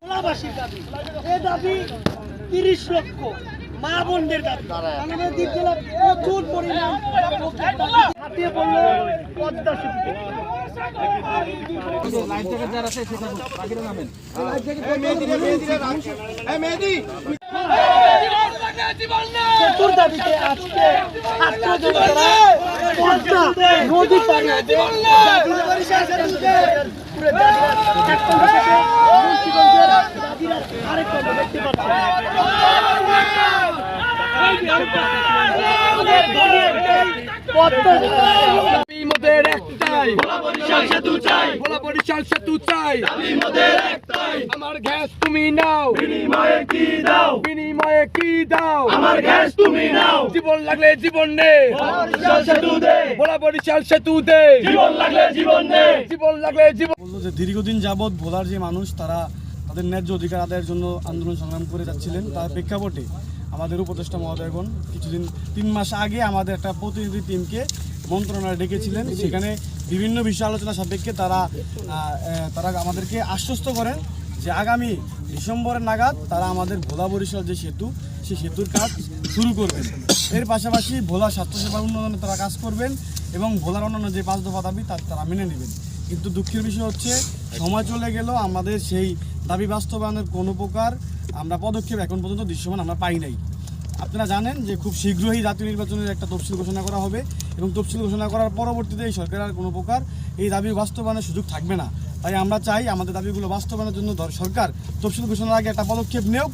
ভোলাবাসীর দাবি। এ দাবি তিরিশ লক্ষ মা বোনদের দাবি। আমাদের দ্বীপ জেলা প্রচুর পরিমাণ হাতিয়ে পড়ল পদ্মা সেতুতে সেতুর দাবিতে আজকে ছাত্র জনতারা নদী পাড়ি পদ্মা মোদের একটাই ভোলা বরিশাল সেতু চাই ভোলা মোদের একটাই। আমার গ্যাস তুমি নাও। বিনিময়ে কি দাও? বিনিময়ে কি দাও? আমার গ্যাস তুমি নাও। জীবন লাগলে জীবন নে। বরিশাল সেতু দে ভোলা বরিশাল সেতু দে জীবন লাগলে জীবন নে। জীবন লাগলে জীবন বলল যে দীর্ঘদিন যাবৎ ভোলার যে মানুষ তারা তাদের ন্যায্য অধিকার আদায়ের জন্য আন্দোলন সংগ্রাম করে যাচ্ছিলেন তার প্রেক্ষাপটে আমাদের উপদেষ্টা মহোদয়গণ কিছুদিন তিন মাস আগে আমাদের একটা প্রতিনিধি টিমকে মন্ত্রণালয়ে ডেকেছিলেন। সেখানে বিভিন্ন বিষয় আলোচনা সাপেক্ষে তারা তারা আমাদেরকে আশ্বস্ত করেন যে আগামী ডিসেম্বরের নাগাদ তারা আমাদের ভোলা বরিশাল যে সেতু, সেই সেতুর কাজ শুরু করবেন। এর পাশাপাশি ভোলা স্বাস্থ্যসেবা উন্নয়নে তারা কাজ করবেন এবং ভোলার অন্যান্য যে পাঁচ দফা দাবি তার তারা মেনে নেবেন। কিন্তু দুঃখের বিষয় হচ্ছে, সময় চলে গেল আমাদের সেই দাবি বাস্তবায়নের কোনো প্রকার আমরা পদক্ষেপ এখন পর্যন্ত দৃশ্যমান আমরা পাই নাই। আপনারা জানেন যে খুব শীঘ্রই জাতীয় নির্বাচনের একটা তফসিল ঘোষণা করা হবে এবং তফসিল ঘোষণা করার পরবর্তীতে এই সরকার আর কোনো প্রকার এই দাবি বাস্তবায়নের সুযোগ থাকবে না। তাই আমরা চাই আমাদের দাবিগুলো বাস্তবায়নের জন্য সরকার তফসিল ঘোষণার আগে একটা পদক্ষেপ নেওক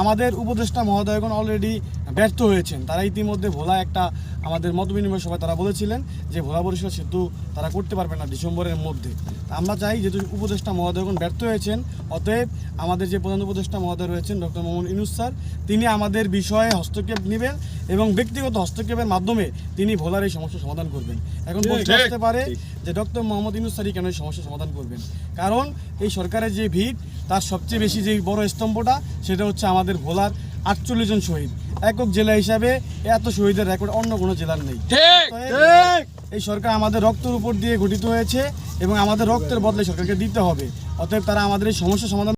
আমাদের উপদেষ্টা মহোদয়গণ অলরেডি ব্যর্থ হয়েছেন। তারা ইতিমধ্যে ভোলা একটা আমাদের মত বিনিময় সভায় তারা বলেছিলেন যে ভোলা বরিশাল সেতু তারা করতে পারবে না ডিসেম্বরের মধ্যে। আমরা চাই যেহেতু উপদেষ্টা মহোদয়গণ ব্যর্থ হয়েছেন অতএব আমাদের যে প্রধান উপদেষ্টা মহোদয় রয়েছেন ডক্টর মোহাম্মদ ইনুস স্যার তিনি আমাদের বিষয়ে হস্তক্ষেপ নেবেন এবং ব্যক্তিগত হস্তক্ষেপের মাধ্যমে তিনি ভোলার এই সমস্যার সমাধান করবেন। এখন প্রশ্ন আসতে পারে যে ডক্টর মোহাম্মদ ইনুস স্যারই কেন এই সমস্যার সমাধান করবেন? কারণ এই সরকারের যে ভিড় তার সবচেয়ে বেশি যে বড় স্তম্ভটা সেটা হচ্ছে আমাদের ভোলার আটচল্লিশ জন শহীদ। একক জেলা হিসাবে এত শহীদের রেকর্ড অন্য কোনো জেলার নেই। এই সরকার আমাদের রক্তের উপর দিয়ে গঠিত হয়েছে এবং আমাদের রক্তের বদলে সরকারকে দিতে হবে। অতএব তারা আমাদের এই সমস্যার সমাধান